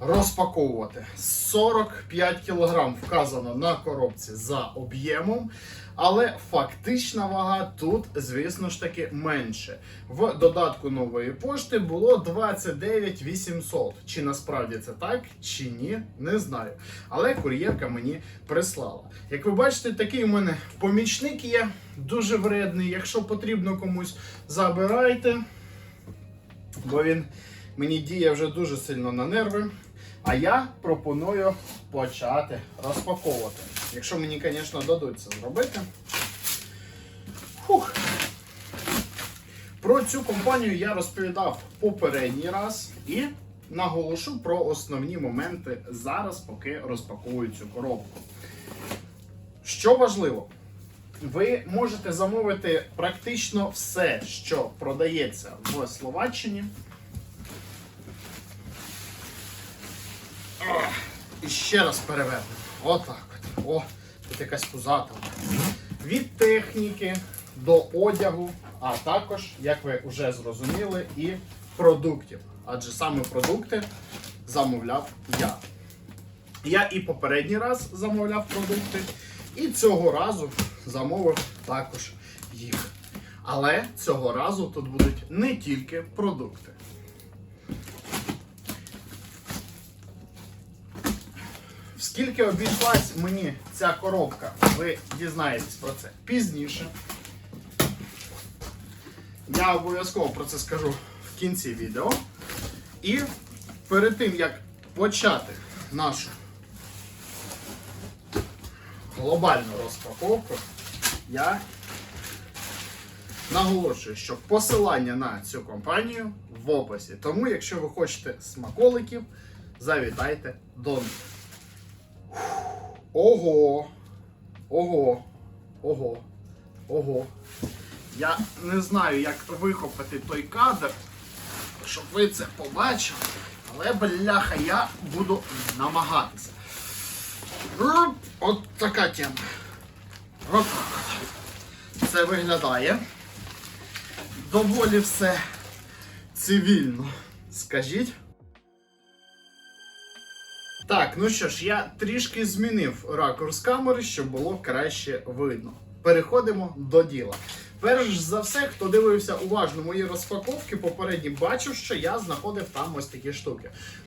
розпаковувати. 45 кг вказано на коробці за об'ємом, але фактична вага тут, звісно ж таки, менше. В додатку нової пошти було 29 800. Чи насправді це так, чи ні, не знаю. Але кур'єрка мені прислала. Як ви бачите, такий у мене помічник є, дуже вредний. Якщо потрібно комусь, забирайте, бо він мені діє вже дуже сильно на нерви. А я пропоную почати розпаковувати. Якщо мені, звісно, дадуть це зробити. Фух. Про цю компанію я розповідав попередній раз і наголошу про основні моменти зараз, поки розпаковую цю коробку. Що важливо, ви можете замовити практично все, що продається в Словаччині. І ще раз перевернемо. Отак от. О, тут якась пузата. Від техніки до одягу, а також, як ви вже зрозуміли, і продуктів. Адже саме продукти замовляв я. Я і попередній раз замовляв продукти, і цього разу замовив також їх. Але цього разу тут будуть не тільки продукти. Скільки обійшлась мені ця коробка, ви дізнаєтесь про це пізніше. Я обов'язково про це скажу в кінці відео. І перед тим як почати нашу глобальну розпаковку, я наголошую, що посилання на цю компанію в описі. Тому, якщо ви хочете смаколиків, завітайте до них. Ого. Ого. Ого. Ого. Я не знаю, як вихопити той кадр, щоб ви це побачили. Але бляха, я буду намагатися. От така тема. От так. Це виглядає. Доволі все цивільно. Скажіть. Так, ну що ж, я трішки змінив ракурс камери, щоб було краще видно. Переходимо до діла. Перш за все, хто дивився уважно мої розпаковки, попередні бачив, що я знаходив там ось такі штуки.